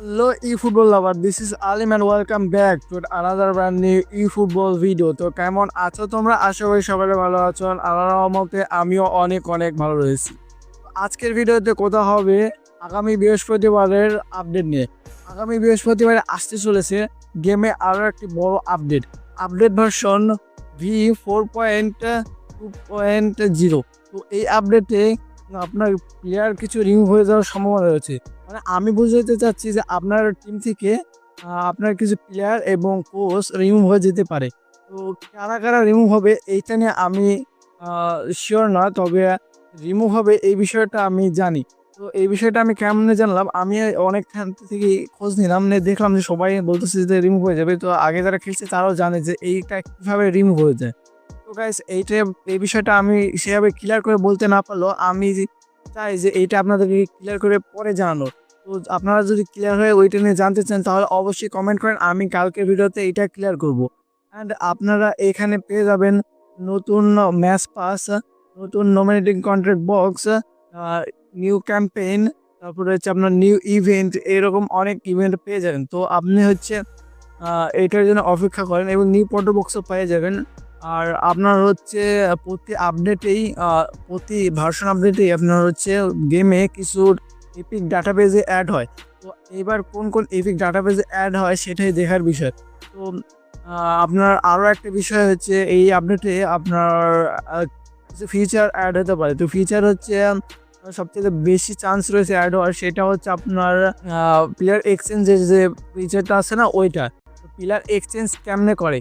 Hello eFootball lover, this is Alim and welcome back to another brand new eFootball video. তো কেমন আছো তোমরা? আশা করি সবাই ভালো আছো। আল্লাহ রহমতে আমিও অনেক অনেক ভালো রয়েছি। আজকের ভিডিওতে কথা হবে আগামী বৃহস্পতিবারের আপডেট নিয়ে। আগামী বৃহস্পতিবারে আসতে চলেছে গেমে আরও একটি বড় update update version V four point two point zero তো এই আপডেটে আপনার প্লেয়ার কিছু রিমুভ হয়ে যাওয়ার সম্ভাবনা রয়েছে। মানে আমি বুঝতে চাচ্ছি যে আপনার টিম থেকে আপনার কিছু প্লেয়ার এবং কোচ রিমুভ হয়ে যেতে পারে। তো কারা কারা রিমুভ হবে এইটা নিয়ে আমি শিওর না, তবে রিমুভ হবে এই বিষয়টা আমি জানি। তো এই বিষয়টা আমি কেমনে জানলাম? আমি অনেকখান থেকে খোঁজ নিলাম, নিয়ে দেখলাম যে সবাই বলতেছে যে রিমুভ হয়ে যাবে। তো আগে যারা খেলছে তারাও জানে যে এইটা কীভাবে রিমুভ হয়ে যায়। তো গাইস এইটা, এই বিষয়টা আমি সেভাবে ক্লিয়ার করে বলতে না পারলেও আমি চাই যে এইটা আপনাদেরকে ক্লিয়ার করে পরে জানানোর তো আপনারা যদি ক্লিয়ার হয়ে ওইটা নিয়ে জানতে চান, তাহলে অবশ্যই কমেন্ট করেন। আমি কালকের ভিডিওতে এটা ক্লিয়ার করব। অ্যান্ড আপনারা এখানে পেয়ে যাবেন নতুন ম্যাচ পাস, নতুন nominating contract box new campaign তারপরে হচ্ছে আপনার নিউ ইভেন্ট এরকম অনেক ইভেন্ট পেয়ে যাবেন। তো আপনি হচ্ছে এটার জন্য অপেক্ষা করেন এবং নিউ পটো বক্সও পেয়ে যাবেন। আর আপনার হচ্ছে, প্রতি আপডেটেই প্রতি ভার্সন আপডেটেই আপনার হচ্ছে গেমে কিছু এপিক ডাটাবেজে অ্যাড হয়। তো এবার কোন কোন এপিক ডাটাবেজে অ্যাড হয় সেটাই দেখার বিষয়। তো আপনার আরও একটা বিষয় হচ্ছে, এই আপডেটে আপনার কিছু ফিচার অ্যাড হতে পারে। তো ফিচার হচ্ছে সবথেকে বেশি চান্স রয়েছে অ্যাড হওয়ার, সেটা হচ্ছে আপনার প্লেয়ার এক্সচেঞ্জের যে ফিচারটা আছে না, ওইটা। প্লেয়ার এক্সচেঞ্জ কেমনে করে?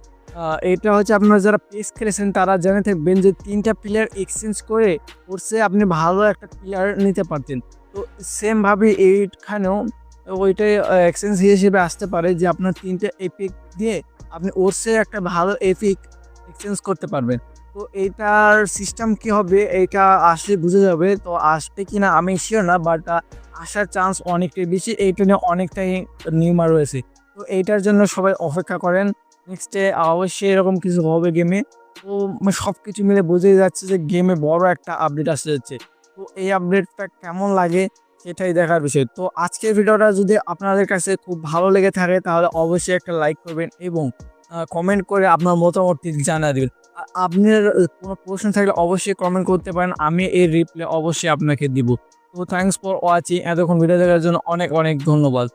এটা হচ্ছে আপনারা যারা পেস খেলেছেন, তারা জেনে থাকবেন যে তিনটা প্লেয়ার এক্সচেঞ্জ করে কোর্সে আপনি ভালো একটা প্লেয়ার নিতে পারতেন। তো সেমভাবে এইখানেও ওইটাই এক্সচেঞ্জ হিসেবে আসতে পারে যে আপনার তিনটে এপিক দিয়ে আপনি ওর্সে একটা ভালো এপিক এক্সচেঞ্জ করতে পারবেন। তো এইটার সিস্টেম কি হবে, এটা আসলে বুঝে যাবে তো আসবে কি না আমি শিওর না বাট আসার চান্স অনেকটাই বেশি। এইটা নিয়ে অনেকটাই নিউমা রয়েছে। তো এইটার জন্য সবাই অপেক্ষা করেন। নেক্সটে অবশ্যই এরকম কিছু হবে গেমে তো সব কিছু মিলে বোঝাই যাচ্ছে যে গেমে বড় একটা আপডেট আসতে যাচ্ছে। তো এই আপডেটটা কেমন লাগে সেটাই দেখার বিষয়। তো আজকের ভিডিওটা যদি আপনাদের কাছে খুব ভালো লেগে থাকে, তাহলে অবশ্যই একটা লাইক করবেন এবং কমেন্ট করে আপনার মতামতটি জানা দেবেন। আর আপনার কোনো প্রশ্ন থাকলে অবশ্যই কমেন্ট করতে পারেন, আমি এই রিপ্লাই অবশ্যই আপনাকে দিব। তো থ্যাংকস ফর ওয়াচিং এতক্ষণ ভিডিও দেখার জন্য অনেক অনেক ধন্যবাদ।